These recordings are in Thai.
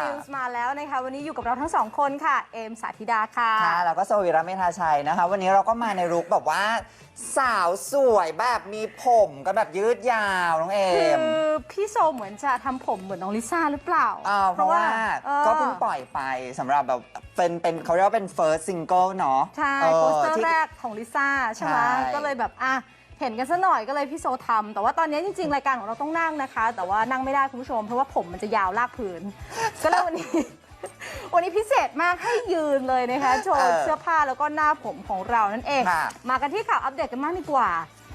นิวส์มาแล้วนะคะวันนี้อยู่กับเราทั้งสองคนค่ะ เอมสาธิดาค่ะ ค่ะ แล้วก็สวีระเมธาชัยนะคะ วันนี้เราก็มาในรุกแบบว่า สาวสวยแบบมีผมก็แบบยืดยาวน้องเอคืม อพี่โซเหมือนจะทำผมเหมือนน้องลิซ่าหรือเปล่าอ่าเพราะว่าออ ก็เพิ่งปล่อยไปสำหรับแบบเป็นเป็นเขาเรียกว่าเป็น first single เนาะใช่เออโปสเตอร์ที่ แรกของลิซ่าใช่ไหมใช่ก็เลยแบบอะ เห็นกันซะหน่อยก็เลยพี่โซทำแต่ว่าตอนนี้จริงๆ รายการของเราต้องนั่งนะคะ แต่ว่านั่งไม่ได้คุณผู้ชม เพราะว่าผมมันจะยาวลากพื้นก็เลยวันนี้ วันนี้พิเศษมากให้ยืนเลยนะคะ โชว์เสื้อผ้าแล้วก็หน้าผมของเรานั่นเอง ค่ะ มากันที่ข่าวอัปเดตกันมากดีกว่า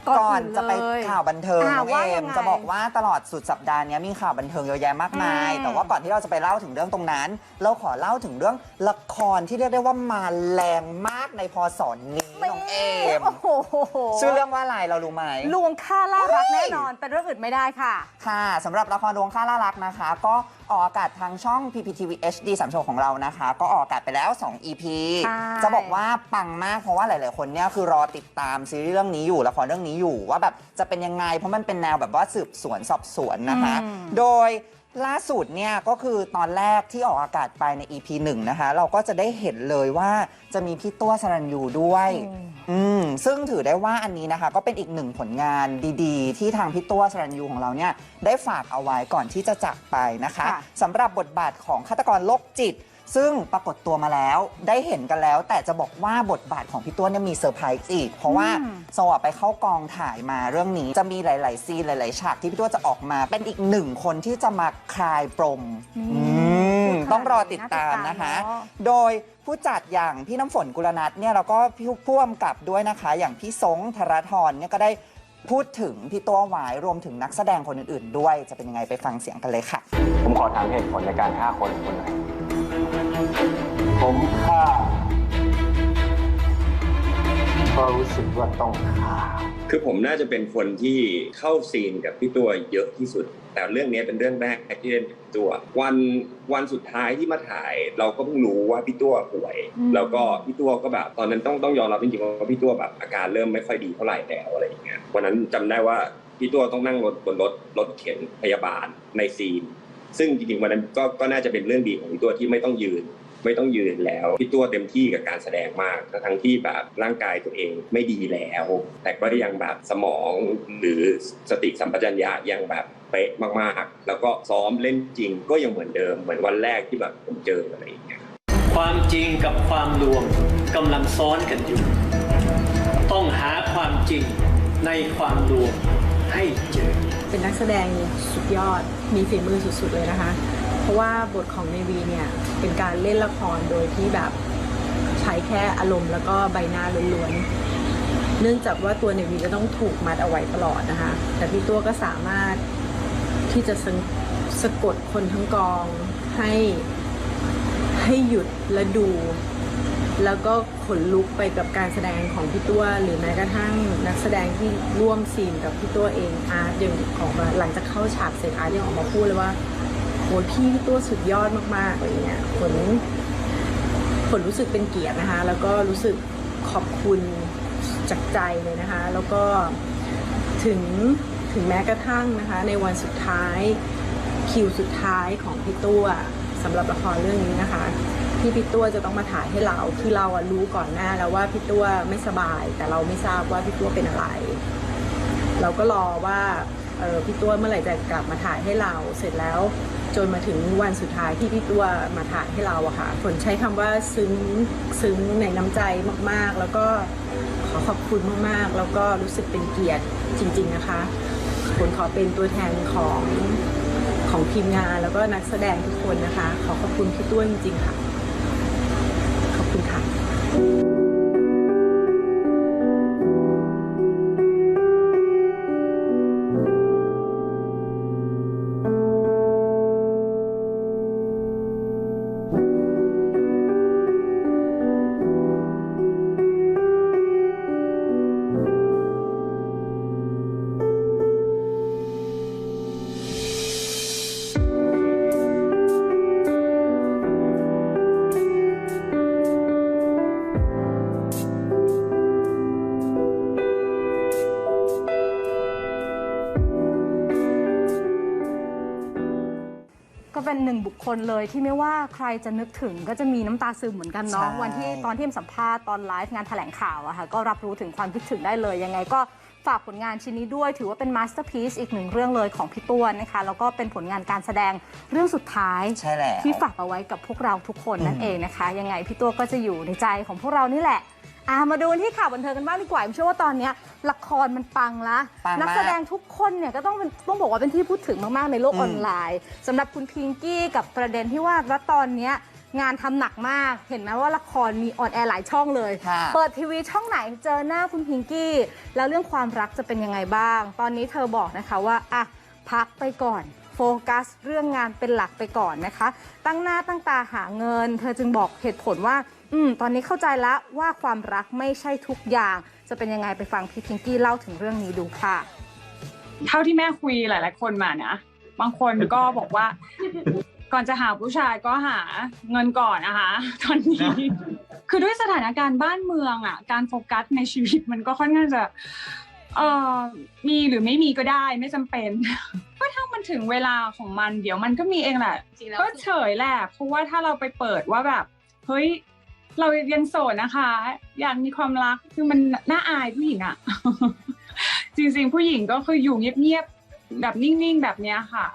ก่อนอื่จะไปเลยข่าวบันเทิงอ่าน้องว่าเอยัมงไงจะบอกว่าตลอดสุดสัปดาห์นี้มีข่าวบันเทิงเยอะแยะมากมาย อืมแต่ว่าก่อนที่เราจะไปเล่าถึงเรื่องตรงนั้น เราขอเล่าถึงเรื่องละครที่เรียกได้ว่ามาแรงมากในพศนี้น้องเอมโอ้โหชื่อเรื่องว่าอะไรเรารู้ไหม ลวงค่าล่ารักเฮ้ย แน่นอน เป็นเรื่องอื่นไม่ได้ค่ะ ค่ะสำหรับละครดวงค่าล่ารักนะคะ ก็ ออกอากาศทางช่อง PPTV HD สามโชว์ของเรานะคะ ก็ออกอากาศไปแล้ว 2 EP ใช่ จะบอกว่าปังมากเพราะว่าหลาย ๆ คนเนี่ยคือรอติดตามซีรีส์เรื่องนี้อยู่ละครเรื่องนี้อยู่ว่าแบบจะเป็นยังไง เพราะมันเป็นแนวแบบว่าสืบสวนสอบสวนนะคะอืมโดย ล่าสุดเนี่ยก็คือตอนแรกที่ออกอากาศไปใน EP 1นะคะ เราก็จะได้เห็นเลยว่าจะมีพี่ตัวสรัญยูด้วยอืมซึ่งถือได้ว่าอันนี้นะคะ ก็เป็นอีกหนึ่งผลงานดีๆ ที่ทางพี่ตัวสรัญยูของเราเนี่ยได้ฝากเอาไว้ก่อนที่จะจากไปนะคะค่ะสำหรับบทบาทของฆาตกรโรคจิต ซึ่งปรากฏตัวมาแล้วได้เห็นกันแล้ว แต่จะบอกว่าบทบาทของพี่ตัวเนี่ยมีเซอร์ไพรส์อีก เพราะว่าอืมโซอะไปเข้ากองถ่ายมาเรื่องนี้จะมีหลาย ๆ ซีนหลาย ๆ ฉากที่พี่ตัวจะออกมา เป็นอีกหนึ่งคนที่จะมาคลายปมนี่อืมพูดขนาดนี้ต้องรอติดตามนะคะน่าติดตามเนอะโดยผู้จัดอย่างพี่น้ำฝนกุลนัทเนี่ยแล้วก็พี่ผู้กำกับด้วยนะคะ อย่างพี่สงธารธรเนี่ยก็ได้พูดถึงพี่ตัวหวายรวมถึงนักแสดงคนอื่น ๆ ด้วย จะเป็นยังไงไปฟังเสียงกันเลยค่ะ ผมขอถามเหตุผลในการฆ่าคนของคุณหน่อย ผมฆ่าเพราะรู้สึกว่าต้องฆ่า คือผมน่าจะเป็นคนที่เข้าซีนกับพี่ตัวเยอะที่สุด แต่เรื่องนี้เป็นเรื่องแรกที่เล่นกับพี่ตัว วันวันสุดท้ายที่มาถ่าย เราก็เพิ่งรู้ว่าพี่ตัวป่วยอืมแล้วก็พี่ตัวก็แบบตอนนั้นต้องต้องยอมรับจริงๆว่าพี่ตัวแบบอาการเริ่มไม่ค่อยดีเท่าไหร่แล้วอะไรอย่างเงี้ยวันนั้นจำได้ว่าพี่ตัวต้องนั่งรถบนรถรถเข็นพยาบาลในซีน ซึ่งจริงๆวันนั้นก็ก็น่าจะเป็นเรื่องดีของพี่ตัวที่ไม่ต้องยืน ไม่ต้องยืนแล้วพี่ตัวเต็มที่กับการแสดงมากทั้งที่แบบร่างกายตัวเองไม่ดีแล้ว แต่ก็ยังแบบสมองหรือสติสัมปชัญญะยังแบบเป๊ะมากๆ แล้วก็ซ้อมเล่นจริงก็ยังเหมือนเดิมเหมือนวันแรกที่แบบผมเจออะไรอย่างเงี้ยความจริงกับความลวงกำลังซ้อนกันอยู่ ต้องหาความจริงในความลวงให้เจอ เป็นนักแสดงสุดยอดมีฝีมือสุดๆเลยนะคะ เพราะว่าบทของเนวีเนี่ยเป็นการเล่นละครโดยที่แบบใช้แค่อารมณ์แล้วก็ใบหน้าล้วนๆ เนื่องจากว่าตัวเนวีจะต้องถูกมัดเอาไว้ตลอดนะคะ แต่พี่ตัวก็สามารถที่จะสะสะกดคนทั้งกองให้ให้หยุดและดู แล้วก็ขนลุกไปกับการแสดงของพี่ตัว หรือแม้กระทั่งนักแสดงที่ร่วมซีนกับพี่ตัวเองอาร์ตยังออกมาหลังจากเข้าฉากเสร็จอาร์ตยังออกมาพูดเลยว่า โหพี่พี่ตัวสุดยอดมากๆอะไรเงี้ยผลผลรู้สึกเป็นเกียรตินะคะ แล้วก็รู้สึกขอบคุณจากใจเลยนะคะ แล้วก็ถึงถึงแม้กระทั่งนะคะ ในวันสุดท้ายคิวสุดท้ายของพี่ตัวสำหรับละครเรื่องนี้นะคะ ที่พี่ตัวจะต้องมาถ่ายให้เราคือเราอะรู้ก่อนหน้าแล้วว่าพี่ตัวไม่สบาย แต่เราไม่ทราบว่าพี่ตัวเป็นอะไร เราก็รอว่าออพี่ตัวเมื่อไหร่จะกลับมาถ่ายให้เราเสร็จแล้ว จนมาถึงวันสุดท้ายที่พี่ตัวมาถ่ายให้เราอะค่ะฝนใช้คำว่าซึ้งซึ้งในน้ำใจมากๆ แล้วก็ขอขอบคุณมากๆ แล้วก็รู้สึกเป็นเกียรติจริง ๆนะคะฝนขอเป็นตัวแทนของของทีมงานแล้วก็นักแสดงทุกคนนะคะ ขอขอบคุณพี่ตัวจริงๆค่ะ ขอบคุณค่ะ หนึ่งบุคคลเลยที่ไม่ว่าใครจะนึกถึงก็จะมีน้ำตาซึมเหมือนกันเนาะใช่ วันที่ตอนที่เอ็มสัมภาษณ์ตอนไลฟ์งานแถลงข่าวอะค่ะก็รับรู้ถึงความคิดถึงได้เลยยังไงก็ฝากผลงานชิ้นนี้ด้วย ถือว่าเป็นมาสเตอร์พีซอีกหนึ่งเรื่องเลยของพี่ต้วนนะคะ แล้วก็เป็นผลงานการแสดงเรื่องสุดท้าย ใช่แล้ว ที่ฝากเอาไว้กับพวกเราทุกคนนั่นอืมเองนะคะ ยังไงพี่ตัวก็จะอยู่ในใจของพวกเรานี่แหละ อะมาดูที่ข่าวบันเทิงกันบ้างดีกว่าผมเชื่อว่าตอนเนี้ยละครมันปังละปังมาก นัแสดงทุกคนเนี่ยก็ต้องเป็นต้องบอกว่าเป็นที่พูดถึงมากๆในโลกอืมออนไลน์สำหรับคุณพิงกี้กับประเด็นที่ว่าแล้วตอนเนี้ยงานทำหนักมากเห็นไหมว่าละครมีออนแอร์หลายช่องเลย ค่ะ เปิดทีวีช่องไหนเจอหน้าคุณพิงกี้ แล้วเรื่องความรักจะเป็นยังไงบ้าง ตอนนี้เธอบอกนะคะว่าอะพักไปก่อน โฟกัสเรื่องงานเป็นหลักไปก่อนนะคะ ตั้งหน้าตั้งตาหาเงิน เธอจึงบอกเหตุผลว่า อืม ตอนนี้เข้าใจแล้วว่าความรักไม่ใช่ทุกอย่าง จะเป็นยังไงไปฟังพี่พิงกี้เล่าถึงเรื่องนี้ดูค่ะ เท่าที่แม่คุยหลาย ๆ คนมานะ บางคนก็บอกว่า ก่อนจะหาผู้ชายก็หาเงินก่อนนะคะ ตอนนี้ คือด้วยสถานการณ์บ้านเมืองอะ การโฟกัสในชีวิตมันก็ค่อนข้างจะเอ่อมีหรือไม่มีก็ได้ไม่จำเป็น ก็ถ้ามันถึงเวลาของมันเดี๋ยวมันก็มีเองแหละ ก็เฉยแหละเพราะว่าถ้าเราไปเปิดว่าแบบ เฮ้ย เรายังโสดนะคะ อยากมีความรักคือมันน่าอายผู้หญิงอะ จริงๆ ผู้หญิงก็คืออยู่เงียบๆแบบนิ่งๆแบบเนี้ยค่ะ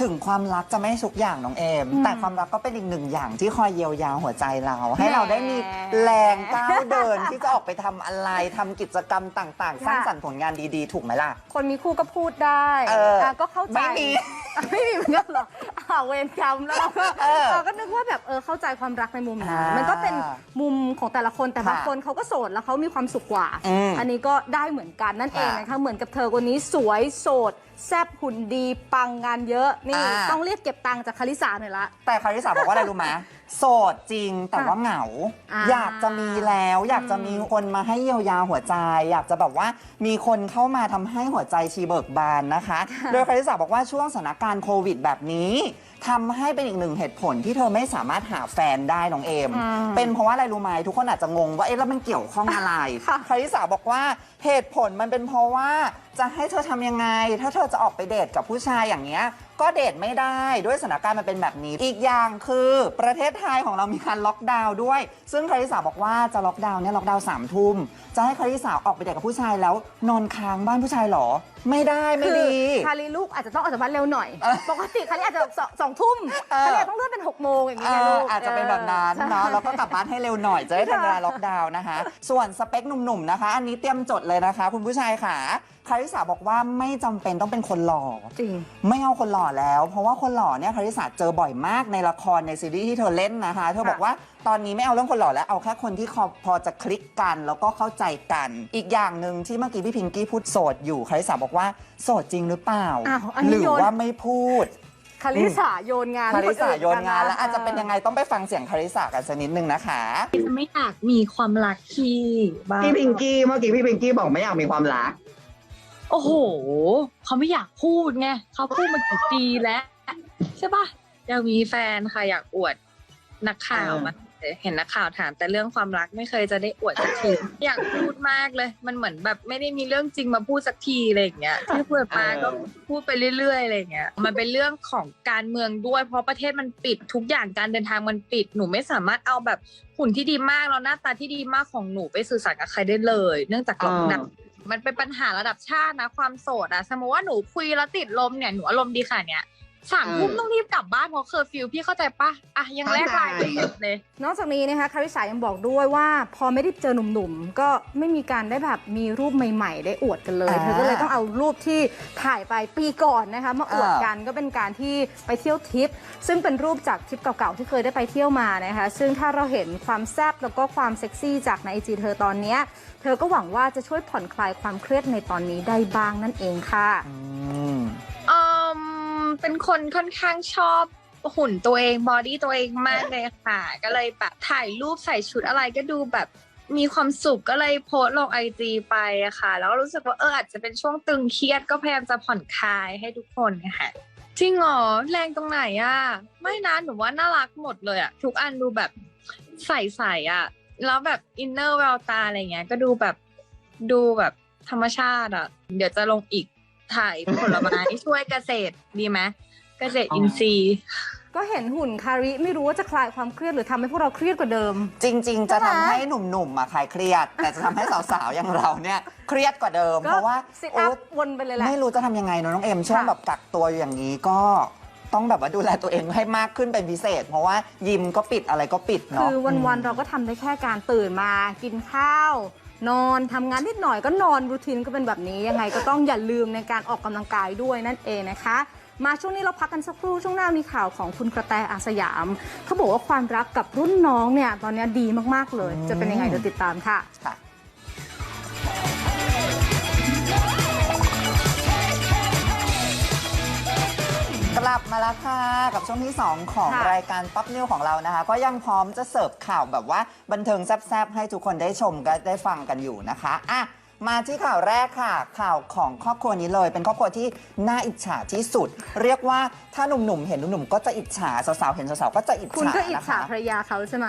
ถึงความรักจะไม่ทุกอย่างน้องเอมอืมแต่ความรักก็เป็นอีกหนึ่งอย่างที่คอยเยียวยาหัวใจเรา ให้แหมเราได้มีแรงก้าวเดินที่จะออกไปทำอะไรทำกิจกรรมต่าง ๆ สร้างค่ะสรรค์ผลงานดีๆ ถูกไหมล่ะ คนมีคู่ก็พูดได้เอออะก็เข้าใจไม่มีไม่มีเหมือนกันเหรออ่าเวรกรรมแล้วเราก็เออเราก็นึกว่าแบบเออเข้าใจความรักในมุมนี้อ่ามัมันก็เป็นมุมของแต่ละคนแต่บางค่ะคนเขาก็โสดแล้วเขามีความสุขกว่าอืมอันนี้ก็ได้เหมือนกันนั่นเองค่ะนะคะเหมือนกับเธอคนนี้สวยโสด แซบหุ่นดีปังงานเยอะนี่อ่า ต้องเรียกเก็บตังค์จากคาริสาหน่อยละ แต่คาริสาบอกว่าอะไรรู้ไหม โสดจริงแต่ว่าเหงา อ่าอยากจะมีแล้ว อยากจะมีคนมาให้เยียวยาหัวใจ อยากจะแบบว่ามีคนเข้ามาทำให้หัวใจชีเบิกบานนะคะ โดยคาริสาบอกว่าช่วงสถานการณ์โควิดแบบนี้ทำให้เป็นอีกหนึ่งเหตุผลที่เธอไม่สามารถหาแฟนได้น้องเอม อืม เป็นเพราะว่าอะไรรู้ไหมทุกคนอาจจะงงว่าเอ๊ะแล้วมันเกี่ยวข้องอะไรค่ะคาริสาบอกว่าเหตุผลมันเป็นเพราะว่าจะให้เธอทำยังไง ถ้าเธอจะออกไปเดทกับผู้ชายอย่างเงี้ย ก็เดทไม่ได้ด้วยสถานการณ์มันเป็นแบบนี้ อีกอย่างคือประเทศไทยของเรามีการล็อกดาวน์ด้วย ซึ่งคาริสาบอกว่าจะล็อกดาวน์เนี่ยล็อกดาวน์สามทุ่มจะให้คาริสาออกไปเดทกับผู้ชายแล้วนอนค้างบ้านผู้ชายหรอไม่ได้ไม่คือดี คาริลูกอาจจะต้องออกจากบ้านเร็วหน่อย เออปกติคาริอาจจะสองสองทุ่มเออ คาริอาจต้องเลื่อนเป็นหกโมงอย่างเอนี้ไงลูอกอาจจะเป็นแบบนั้นออเนาะใช่แล้วก็กลับบ้านให้เร็วหน่อยจะได้ทันเวลาล็อกดาวน์นะคะ ส่วนสเปคหนุ่มๆนะคะ อันนี้เตรียมจดเลยนะคะ คุณผู้ชายค่ะคาริสาบอกว่าไม่จำเป็นต้องเป็นคนหล่อ จริง ไม่เอาคนหล่อแล้ว เพราะว่าคนหล่อเนี่ยคาริสาเจอบ่อยมากในละครในซีรีส์ที่เธอเล่นนะคะ เธอบอกว่าตอนนี้ไม่เอาเรื่องคนหล่อแล้ว เอาแค่คนที่พอจะคลิกกัน แล้วก็เข้าใจกัน อีกอย่างหนึ่งที่เมื่อกี้พี่พิงกี้พูดโสดอยู่คาริสาบอกว่าโสดจริงหรือเปล่า อ้าวอันนี้หรือโยน ว่าไม่พูด คาริสาโยนงานคาริสาให้คโยนงานแล้วกัอาจจะเป็นยังไงต้องไปฟังเสียงคาริสากันสักนิดนึงนะคะ จะไม่อยากมีความรักที่บ้านพี่พิงกี้เมื่อกี้พี่พิงกี้บอกไม่อยากมีความรัก โอ้โห เขาไม่อยากพูดไงเขาพูดมากี่ปีแล้ว ใช่ปะอยากมีแฟนค่ะอยากอวดนักข่าวเออ มา เห็นนักข่าวถามแต่เรื่องความรักไม่เคยจะได้อวดสักทีอยากพูดมากเลย มันเหมือนแบบไม่ได้มีเรื่องจริงมาพูดสักทีอะไรอย่างเงี้ยที่พูดมาก็พูดไปเรื่อยๆอะไรอย่างเงี้ยมันเป็นเรื่องของการเมืองด้วย เพราะประเทศมันปิดทุกอย่างการเดินทางมันปิดหนูไม่สามารถเอาแบบหุ่นที่ดีมากแล้วหน้าตาที่ดีมากของหนูไปสื่อสารกับใครได้เลย เนื่องจากล็อกดาวน์มันเป็นปัญหาระดับชาตินะ ความโสดอะสมมติว่าหนูคุยแล้วติดลมเนี่ยหนูอารมณ์ดีค่ะเนี่ย สามทุ่มเออต้องรีบกลับบ้านเพราะเคอร์ฟิวพี่เข้าใจปะอะยังแลกไลน์ไม่หยุดเลย นอกจากนี้นะคะคาริสายังบอกด้วยว่า พอไม่ได้เจอหนุ่มๆ ก็ไม่มีการได้แบบมีรูปใหม่ๆ ได้อวดกันเลยอ่าเธอก็เลยต้องเอารูปที่ถ่ายไปปีก่อนนะคะมาอวดอ่ากันก็เป็นการที่ไปเที่ยวทริป ซึ่งเป็นรูปจากทริปเก่าๆ ที่เคยได้ไปเที่ยวมานะคะ ซึ่งถ้าเราเห็นความแซ่บแล้วก็ความเซ็กซี่จากในไอจีเธอตอนเนี้ยเธอก็หวังว่าจะช่วยผ่อนคลายความเครียดในตอนนี้ได้บ้างนั่นเองค่ะอืมอืม เป็นคนค่อนข้างชอบหุ่นตัวเองบอดี้ตัวเองมากเลยค่ะ ก็เลยแบบถ่ายรูปใส่ชุดอะไรก็ดูแบบมีความสุขก็เลยโพสต์ลงไอจีไปอะค่ะ แล้วก็รู้สึกว่าเอออาจจะเป็นช่วงตึงเครียดก็พยายามจะผ่อนคลายให้ทุกคนค่ะจริงเหรอแรงตรงไหนอะไม่นะหนูว่าน่ารักหมดเลยอะทุกอันดูแบบใส่ๆอะแล้วแบบอินเนอร์แววตาอะไรเงี้ยก็ดูแบบดูแบบธรรมชาติอะเดี๋ยวจะลงอีก ถ่ายผลไม้ช่วยเกษตรดีไหมเกษตรอินทรีย์ก็เห็นหุ่นคาริไม่รู้ว่าจะคลายความเครียดหรือทำให้พวกเราเครียดกว่าเดิม จริง ๆ จะใช่ทำไหมให้หนุ่มๆมาคลายเครียด แต่จะทำให้สาวๆ อย่างเราเนี่ยเครียดกว่าเดิมเพราะว่าซิทโอ๊อัพยวนไปเลยแหละ ไม่รู้จะทำยังไงเนอะน้องเอ็มช่วงค่ะ แบบกักตัวอยู่อย่างนี้ก็ต้องแบบว่าดูแลตัวเองให้มากขึ้นเป็นพิเศษ เพราะว่ายิมก็ปิดอะไรก็ปิดคืเนาะอวันๆเราก็ทำได้แค่การตื่นมากินข้าว นอนทำงานนิดหน่อยก็นอนรูทีนก็เป็นแบบนี้ยังไงก็ต้องอย่าลืมในการออกกำลังกายด้วยนั่นเองนะคะ มาช่วงนี้เราพักกันสักครู่ช่วงหน้ามีข่าวของคุณกระแตอาสยามเขาบอกว่าความรักกับรุ่นน้องเนี่ยตอนนี้ดีมากๆเลย จะเป็นยังไงเดี๋ยวติดตามค่ะค่ะ กลับมาแล้วค่ะ กับช่วงที่ 2 ของค่ะรายการป๊อปนิวของเรานะคะ ก็ยังพร้อมจะเสิร์ฟข่าวแบบว่าบันเทิงแซ่บๆ ให้ทุกคนได้ชมกันได้ฟังกันอยู่นะคะอะ มาที่ข่าวแรกค่ะ ข่าวของครอบครัวนี้เลย เป็นครอบครัวที่น่าอิจฉาที่สุด เรียกว่าถ้าหนุ่มๆเห็นหนุ่มๆก็จะอิจฉาสาวๆเห็นสาวๆก็จะอิจฉาคุณก็อิจนะฉาคะภรรยาเขาใช่ไหม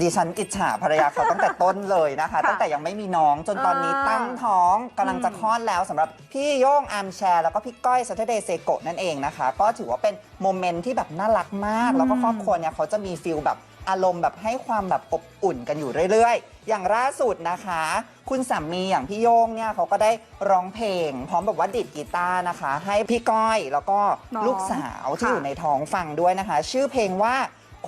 ดิฉันอิจฉาภรรยาเขาตั้งแต่ต้นเลยนะคะ ค่ะตั้งแต่ยังไม่มีน้องจนตอนนี้อ่า ตั้งท้องกำลังจะอืมคลอดแล้วสำหรับพี่โย่งอาร์มแชร์ แล้วก็พี่ก้อย Saturday s e k o นั่นเองนะคะ ก็ถือว่าเป็นโมเมนต์ที่แบบน่ารักมาก แล้วก็ครอบครัวเนี่ยเขาจะมีฟิลแบบอารมณ์แบบให้ความแบบอบอุ่นกันอยู่เรื่อยๆ อย่างล่าสุดนะคะ คุณสามีอย่างพี่โย่งเนี่ยเขาก็ได้ร้องเพลง พร้อมแบบว่าดีดกีตาร์นะคะ ให้พี่ก้อยแล้วก็น้องลูกสาวที่ค่ะ อยู่ในท้องฟังด้วยนะคะ ชื่อเพลงว่า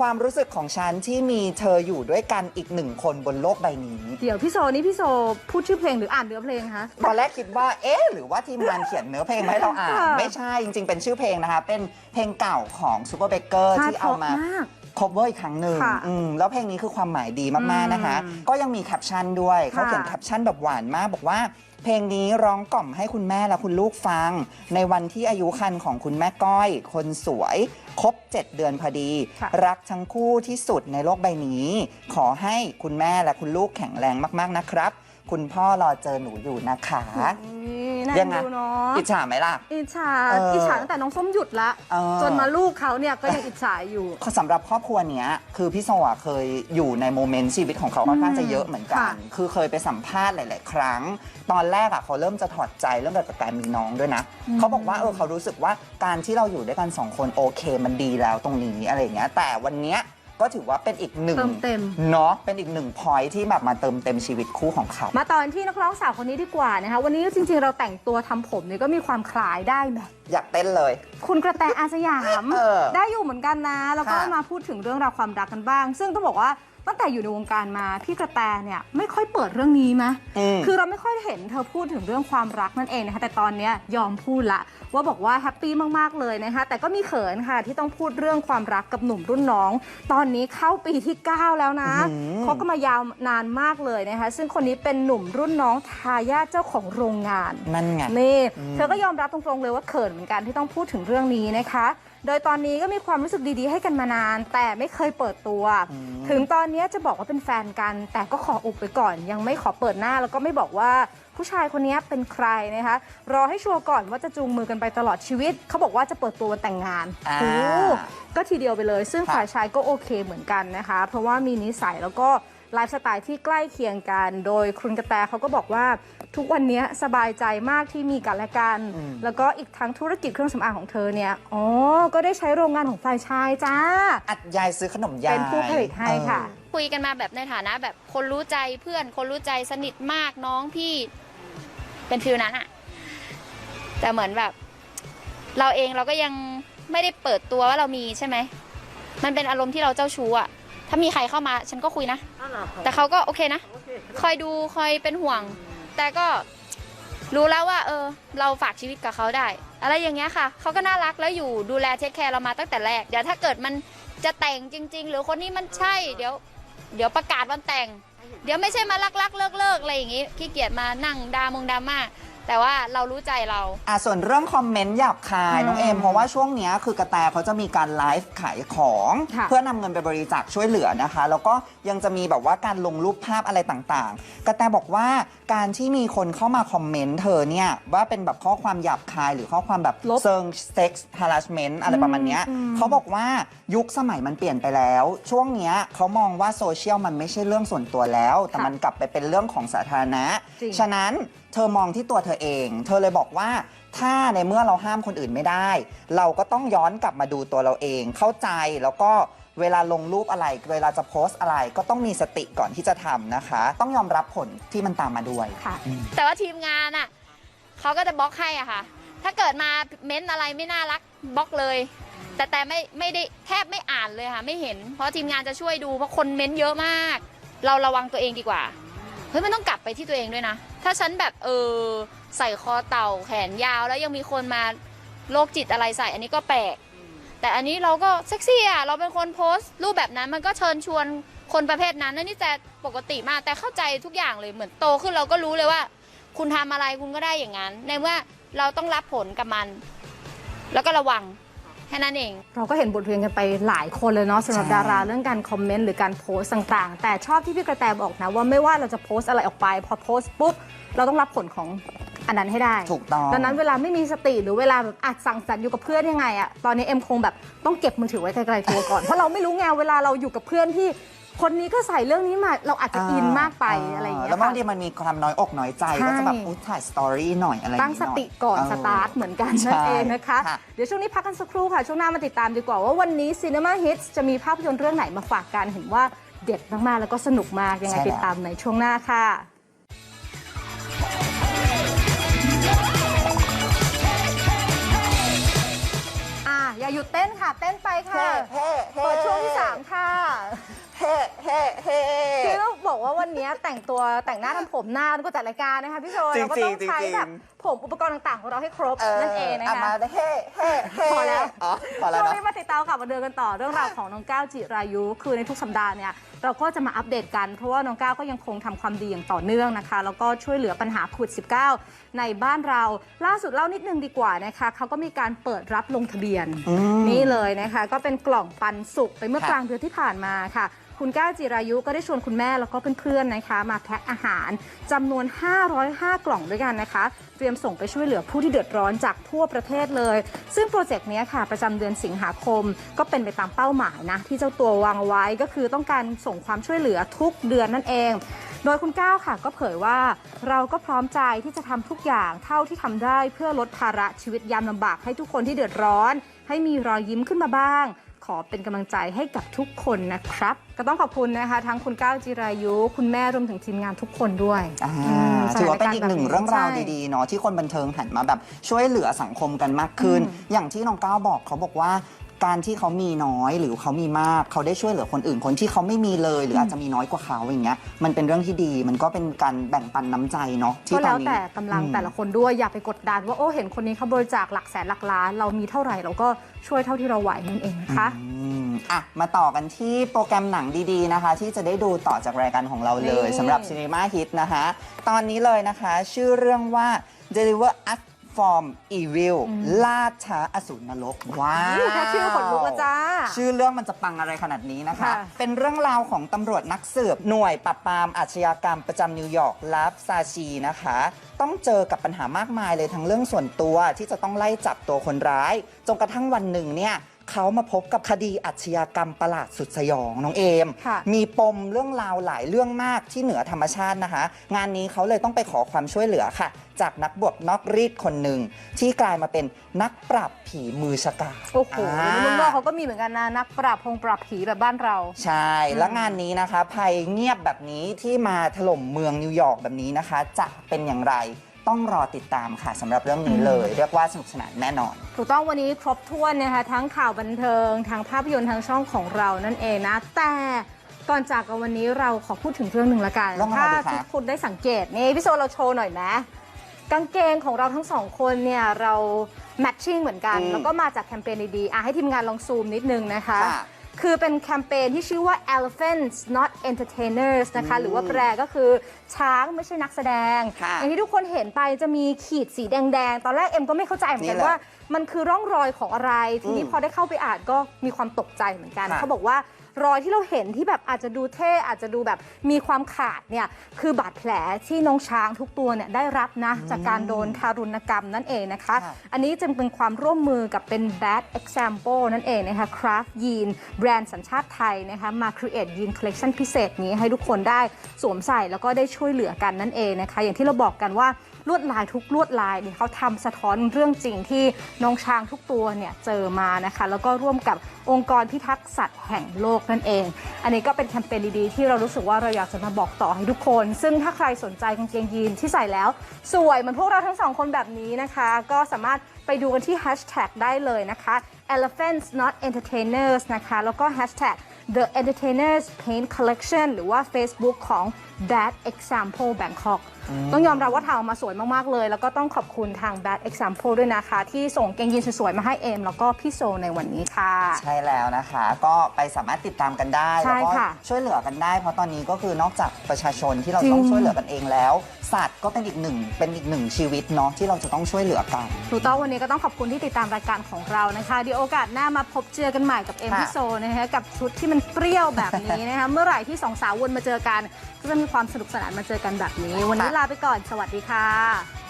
ความรู้สึกของฉันที่มีเธออยู่ด้วยกันอีกหนึ่งคนบนโลกใบนี้ เดี๋ยวพี่โซนี่พี่โซพูดชื่อเพลงหรืออ่านเนื้อเพลงคะ ตอนแรกคิดว่า เอ๊ะ หรือว่าทีมงานเขียนเนื้อเพลงมาให้เราอ่าน ค่ะ ไม่ใช่จริง ๆ เป็นชื่อเพลงนะคะ เป็นเพลงเก่าของซูเปอร์เบเกอร์ใช่ที่เอามาเพระก cover อีกครั้งหนึ่งค่ะอืมแล้วเพลงนี้คือความหมายดีมาก ๆ นะคะ อืมก็ยังมีแคปชั่นด้วยเขาค่ะเขียนแคปชั่นแบบหวานมาก บอกว่า เพลงนี้ร้องกล่อมให้คุณแม่และคุณลูกฟัง ในวันที่อายุคันของคุณแม่ก้อย คนสวย ครบ 7 เดือนพอดี ค่ะ รักทั้งคู่ที่สุดในโลกใบนี้ ขอให้คุณแม่และคุณลูกแข็งแรงมากๆนะครับ คุณพ่อรอเจอหนูอยู่นะคะนี่น่ายังไง ดูเนาะอิจฉาไหมล่ะ อิจฉาเอออิอิจฉาตั้งแต่น้องส้มหยุดละเออ จนมาลูกเขาเนี่ยก็ยังอิจฉาอยู่ สำหรับครอบครัวเนี้ย คือพี่โซอะเคยอยู่ในโมเมนต์ชีวิตของเขาค่อนข้างจะเยอะเหมือนกัน ค่ะ คือเคยไปสัมภาษณ์หลาย ๆ ครั้ง ตอนแรกอะเขาเริ่มจะถอดใจเริ่มจากการมีน้องด้วยนะ เขาบอกว่าเออเขารู้สึกว่าการที่เราอยู่ด้วยกันสองคนโอเค มันดีแล้วตรงนี้อะไรอย่างเงี้ย แต่วันเนี้ย ก็ถือว่าเป็นอีกหนึ่งเติมเต็ม เนาะเป็นอีกหนึ่งพอยที่แบบมาเติมเต็มชีวิตคู่ของเขา มาตอนที่นักร้องสาวคนนี้ดีกว่านะคะวันนี้จริงๆเราแต่งตัวทำผมเนี่ยก็มีความคล้ายได้ไหมอยากเต้นเลย คุณกระแตอาสยาม เออได้อยู่เหมือนกันนะ แล้วก็ค่ะ มาพูดถึงเรื่องราวความรักกันบ้าง ซึ่งต้องบอกว่า ตั้งแต่อยู่ในวงการมาพี่กระแตเนี่ยไม่ค่อยเปิดเรื่องนี้ไหมอืมคือเราไม่ค่อยเห็นเธอพูดถึงเรื่องความรักนั่นเองนะคะแต่ตอนเนี้ยยอมพูดละ ว่าบอกว่าแฮปปี้มากๆเลยนะคะแต่ก็มีเขินค่ะที่ต้องพูดเรื่องความรักกับหนุ่มรุ่นน้อง ตอนนี้เข้าปีที่ 9 แล้วนะอื้อหือเขาก็มายาวนานมากเลยนะคะซึ่งคนนี้เป็นหนุ่มรุ่นน้องทายาทเจ้าของโรงงานนั่นไงนี่อืมเธอก็ยอมรับตรงๆเลยว่าเขินเหมือนกันที่ต้องพูดถึงเรื่องนี้นะคะ โดยตอนนี้ก็มีความรู้สึกดีๆ ให้กันมานาน แต่ไม่เคยเปิดตัว ถึงตอนนี้จะบอกว่าเป็นแฟนกัน แต่ก็ขออุบไปก่อน ยังไม่ขอเปิดหน้าแล้วก็ไม่บอกว่าผู้ชายคนนี้เป็นใครนะคะ รอให้ชัวร์ก่อนว่าจะจูงมือกันไปตลอดชีวิต เขาบอกว่าจะเปิดตัววันแต่งงานอ่าโอ้ก็ทีเดียวไปเลย ซึ่งค่ะฝ่ายชายก็โอเคเหมือนกันนะคะ เพราะว่ามีนิสัยแล้วก็ไลฟ์สไตล์ที่ใกล้เคียงกัน โดยคุณกระแตเขาก็บอกว่า ทุกวันนี้สบายใจมากที่มีกันและกัน อืม แล้วก็อีกทั้งธุรกิจเครื่องสำอางของเธอเนี่ยอ๋อก็ได้ใช้โรงงานของฝ่ายชายจ้า อัดยายซื้อขนมยายเป็นผู้ผลิตให้ค่ะเออคุยกันมาแบบในฐานะแบบคนรู้ใจเพื่อน คนรู้ใจสนิทมากน้องพี่ เป็นฟิลนั้นอะแต่เหมือนแบบ เราเองเราก็ยังไม่ได้เปิดตัวว่าเรามีใช่ไหมมันเป็นอารมณ์ที่เราเจ้าชู้อะถ้ามีใครเข้ามา ฉันก็คุยนะแต่เขาก็โอเคนะคอยดูคอยเป็นห่วง แต่ก็รู้แล้วว่า เออ เราฝากชีวิตกับเขาได้ อะไรอย่างเงี้ยค่ะเขาก็น่ารักแล้วอยู่ดูแลเทคแคร์เรามาตั้งแต่แรกเดี๋ยวถ้าเกิดมันจะแต่งจริง ๆ หรือคนนี้มันใช่เดี๋ยว เดี๋ยวประกาศวันแต่ง เดี๋ยวไม่ใช่มาลักลักเลิกเลิกๆอะไรอย่างงี้ขี้เกียจมานั่งดามงดราม่า แต่ว่าเรารู้ใจเรา อะส่วนเรื่องคอมเมนต์หยาบคายน้องเอมเพราะว่าช่วงเนี้ยคือกระแตเขาจะมีการไลฟ์ขายของ ค่ะ เพื่อนำเงินไปบริจาคช่วยเหลือนะคะ แล้วก็ยังจะมีแบบว่าการลงรูปภาพอะไรต่างๆ กระแตบอกว่าการที่มีคนเข้ามาคอมเมนต์เธอเนี่ยว่าเป็นแบบข้อความหยาบคายหรือข้อความแบบลบ เซิงเซ็กซ์ฮาร์ s เมนต์อะไรประมาณเนี้ยอืมเขาบอกว่ายุคสมัยมันเปลี่ยนไปแล้ว ช่วงเนี้ยเขามองว่าโซเชียลมันไม่ใช่เรื่องส่วนตัวแล้ว แต่มันกลับไปเป็นเรื่องของสาธารณะจริง ฉะนั้นเธอมองที่ตัวเธอเอง เธอเลยบอกว่าถ้าในเมื่อเราห้ามคนอื่นไม่ได้ เราก็ต้องย้อนกลับมาดูตัวเราเอง เข้าใจแล้วก็เวลาลงรูปอะไร เวลาจะโพสต์อะไร ก็ต้องมีสติก่อนที่จะทำนะคะ ต้องยอมรับผลที่มันตามมาด้วยค่ะแต่ว่าทีมงานอะเขาก็จะบล็อกให้อะค่ะ ถ้าเกิดมาเม้นอะไรไม่น่ารักบล็อกเลย แต่แต่ไม่ไม่ได้แทบไม่อ่านเลยค่ะ ไม่เห็น เพราะทีมงานจะช่วยดูเพราะคนเม้นเยอะมาก เราระวังตัวเองดีกว่าเฮ้ยมันต้องกลับไปที่ตัวเองด้วยนะ ถ้าฉันแบบเออใส่คอเต่าแขนยาวแล้วยังมีคนมาโรคจิตอะไรใส่ อันนี้ก็แปลก แต่อันนี้เราก็เซ็กซี่อะเราเป็นคนโพสต์ รูปแบบนั้นมันก็เชิญชวนคนประเภทนั้นนั่นนี่แต่ปกติมากแต่เข้าใจทุกอย่างเลยเหมือนโตขึ้นเราก็รู้เลยว่า คุณทำอะไรคุณก็ได้อย่างนั้น ในเมื่อเราต้องรับผลกับมัน แล้วก็ระวัง แค่นั้นเอง เราก็เห็นบทเรียนกันไปหลายคนเลยเนาะสำหรับใช่ดาราเรื่องการคอมเมนต์หรือการโพสต์ต่างๆ แต่ชอบที่พี่กระแตบอกนะว่าไม่ว่าเราจะโพสต์อะไรออกไป พอโพสต์ปุ๊บเราต้องรับผลของอันนั้นให้ได้ถูกต้องดังนั้นเวลาไม่มีสติหรือเวลาแบบอัดสั่งสรรค์อยู่กับเพื่อนยังไงอะตอนนี้เอ็มคงแบบต้องเก็บมือถือไว้ไกลๆตัวก่อน เพราะเราไม่รู้ไงเวลาเราอยู่กับเพื่อนที่ คนนี้ก็ใส่เรื่องนี้มาเราอาจจะอินมากไปอะไรอย่างเงี้ยแล้วบางค่ะทีมันมีความน้อยอกน้อยใจใช่ ก็จะแบบอุ๊ยถ่ายสตอรี่หน่อยอะไรอย่างตั้งงี้สหน่อยติก่อนเสตาร์ทเหมือนกันใช่นั่นเองนะคะค่ะเดี๋ยวช่วงนี้พักกันสักครู่ค่ะ ช่วงหน้ามาติดตามดีกว่าว่าวันนี้ Cinema Hits จะมีภาพยนตร์เรื่องไหนมาฝากกันเห็นว่าเด็ดมากๆ แล้วก็สนุกมากยังไงติดตามในช่วงหน้าค่ะ อะอย่าหยุดเต้นค่ะ เต้นไปค่ะ เปิดช่วงที่3ค่ะเฮ้ เฮ้เฮ้คือต้องบอกว่าวันนี้แต่งตัวแต่งหน้าทำผมหน้าก็จัดรายการนะคะพี่โชยจริงๆเราก็ต้องใช้จริงๆ แบบผมอุปกรณ์ต่างๆ ของเราให้ครบนั่นเองนะอ่คะมาเฮ้เฮ้เฮ้พอแล้ว อ๋อพอแล้วช่วงเนาะ นี้มาติดตามข่าวบันเทิงกันต่อเรื่องราวของน้องก้าวจิรายุ คือในทุกสัปดาห์เนี่ยเราก็จะมาอัปเดตกันเพราะว่าน้องก้าวก็ยังคงทำความดีอย่างต่อเนื่องนะคะ แล้วก็ช่วยเหลือปัญหาโควิด -19 ในบ้านเราล่าสุดเล่านิดนึงดีกว่านะคะเขาก็มีการเปิดรับลงทะเบียนอืมนี่เลยนะคะ ก็เป็นกล่องปันสุกไปเมื่อค่ะ กลางเดือนที่ผ่านมาค่ะ คุณก้าวจิรายุก็ได้ชวนคุณแม่แล้วก็เพื่อนๆนะคะ มาแพ็คอาหารจำนวน 505 กล่องด้วยกันนะคะ เตรียมส่งไปช่วยเหลือผู้ที่เดือดร้อนจากทั่วประเทศเลย ซึ่งโปรเจกต์นี้ค่ะ ประจำเดือนสิงหาคม ก็เป็นไปตามเป้าหมายนะ ที่เจ้าตัววางเอาไว้ก็คือต้องการส่งความช่วยเหลือทุกเดือนนั่นเองโดยคุณก้าวค่ะก็เผยว่าเราก็พร้อมใจที่จะทำทุกอย่างเท่าที่ทำได้เพื่อลดภาระชีวิตยามลำบากให้ทุกคนที่เดือดร้อน ให้มีรอยยิ้มขึ้นมาบ้าง ขอเป็นกำลังใจให้กับทุกคนนะครับ ก็ต้องขอบคุณนะคะ ทั้งคุณก้าวจิรายุ คุณแม่รวมถึงทีมงานทุกคนด้วยอ่าอืมถือว่าเป็นอีกหนึ่งเรื่องราวใช่ดีๆเนาะที่คนบันเทิงหันมาแบบช่วยเหลือสังคมกันมากขึ้นอืมอย่างที่น้องก้าวบอกเขาบอกว่า การที่เขามีน้อยหรือเขามีมากเขาได้ช่วยเหลือคนอื่นคนที่เขาไม่มีเลย หรืออาจจะมีน้อยกว่าเขาอย่างเงี้ยมันเป็นเรื่องที่ดีมันก็เป็นการแบ่งปันน้ำใจเนาะที่ก็ตอแล้นวนี้ แต่กำลังอืมแต่ละคนด้วยอย่าไปกดดันว่าโอ้เห็นคนนี้เขาบริจาคหลักแสนหลักล้าน เรามีเท่าไหร่เราก็ช่วยเท่าที่เราไหวนั่นเองนะคะ อืมอะ มาต่อกันที่โปรแกรมหนังดีๆนะคะ ที่จะได้ดูต่อจากรายการของเราเลยนี่ สำหรับ Cinema Hit นะคะ ตอนนี้เลยนะคะ ชื่อเรื่องว่า Deliver Us from Evil ล่าช้าอสูรนรก ว้าวนี่แค่ชื่อขนลุกแล้วจ้า ชื่อเรื่องมันจะปังอะไรขนาดนี้นะคะ ค่ะ เป็นเรื่องราวของตำรวจนักสืบหน่วยปราบปรามอาชญากรรมประจำนิวยอร์กลับซาชีนะคะ ต้องเจอกับปัญหามากมายเลยทั้งเรื่องส่วนตัวที่จะต้องไล่จับตัวคนร้าย จนกระทั่งวันหนึ่งเนี่ย เขามาพบกับคดีอาชญากรรมประหลาดสุดสยองน้องเอม ค่ะมีปมเรื่องราวหลายเรื่องมากที่เหนือธรรมชาตินะคะ งานนี้เขาเลยต้องไปขอความช่วยเหลือค่ะ จากนักบวชนอกรีดคนหนึ่งที่กลายมาเป็นนักปราบผีมือฉกาจโอ้โหอ่าในเมืองนอกเขาก็มีเหมือนกันนะนักปราบพงปราบผีแบบบ้านเรา ใช่ แล้วงานนี้นะคะ ภัยเงียบแบบนี้ที่มาถล่มเมืองนิวยอร์กแบบนี้นะคะ จะเป็นอย่างไร ต้องรอติดตามค่ะสำหรับเรื่องนี้เลย เรียกว่าสนุกสนานแน่นอน ถูกต้องวันนี้ครบถ้วนนะคะทั้งข่าวบันเทิงทั้งภาพยนตร์ทั้งช่องของเรานั่นเองนะ แต่ก่อนจากกันวันนี้เราขอพูดถึงเรื่องหนึ่งละกันเรื่องอะไรถ้าดีคะ ทุกคนได้สังเกตนี่พี่โซเราโชว์หน่อยนะกางเกงของเราทั้งสองคนเนี่ยเราแมทชิ่งเหมือนกันอืมแล้วก็มาจากแคมเปญดีๆอะให้ทีมงานลองซูมนิดนึงนะคะ ค่ะ คือเป็นแคมเปญที่ชื่อว่า elephants not entertainers นะคะ หรือว่าแปลก็คือช้างไม่ใช่นักแสดง ค่ะอย่างที่ทุกคนเห็นไปจะมีขีดสีแดง ๆ ตอนแรกเอ็มก็ไม่เข้าใจเหมือนกันนี่แหละว่า มันคือร่องรอยของอะไร ทีนี้อืมพอได้เข้าไปอ่านก็มีความตกใจเหมือนกัน ค่ะ เขาบอกว่า รอยที่เราเห็นที่แบบอาจจะดูเท่อาจจะดูแบบมีความขาดเนี่ยคือบาดแผลที่น้องช้างทุกตัวเนี่ยได้รับนะ จากการโดนทารุณกรรมนั่นเองนะคะค่ะอันนี้จึงเป็นความร่วมมือกับเป็น bad example นั่นเองนะคะ craft ยีนแบรนด์สัญชาติไทยนะคะมา create ยีน collection พิเศษนี้ให้ทุกคนได้สวมใส่แล้วก็ได้ช่วยเหลือกันนั่นเองนะคะ อย่างที่เราบอกกันว่าลวดลายทุกลวดลายเนี่ยเขาทำสะท้อนเรื่องจริงที่น้องช้างทุกตัวเนี่ยเจอมานะคะ แล้วก็ร่วมกับองค์กรพิทักษ์สัตว์แห่งโลกนั่นเอง อันนี้ก็เป็นแคมเปญดีๆ ที่เรารู้สึกว่าเราอยากจะมาบอกต่อให้ทุกคน ซึ่งถ้าใครสนใจกางเกงยีนที่ใส่แล้ว สวยเหมือนพวกเราทั้งสองคนแบบนี้นะคะ ก็สามารถไปดูกันที่แฮชแท็กได้เลยนะคะ elephants not entertainers นะคะ แล้วก็แฮชแท็ก the entertainers paint collection หรือว่า Facebook ของ bad example Bangkok ต้องยอมรับว่าทำออกมาสวยมากๆเลย แล้วก็ต้องขอบคุณทาง bad example ด้วยนะคะ ที่ส่งเกงยีนสวยๆมาให้เอมแล้วก็พี่โซในวันนี้ค่ะ ใช่แล้วนะคะ ก็ไปสามารถติดตามกันได้ ใช่แล้วก็ค่ะช่วยเหลือกันได้ เพราะตอนนี้ก็คือนอกจากประชาชนที่เราจริง ต้องช่วยเหลือกันเองแล้ว สัตว์ก็เป็นอีกหนึ่งเป็นอีกหนึ่งชีวิตเนาะที่เราจะต้องช่วยเหลือกัน ถูกต้องวันนี้ก็ต้องขอบคุณที่ติดตามรายการของเรานะคะเดี๋ยวโอกาสหน้ามาพบเจอกันใหม่กับเอ็มค่ะ พี่โซนะคะกับชุดที่มันเปรี้ยวแบบนี้นะคะ เมื่อไหร่ที่สองสาววนมาเจอกัน ก็จะมีความสนุกสนานมาเจอกันแบบนี้ วันนี้ลาไปก่อน สวัสดีค่ะ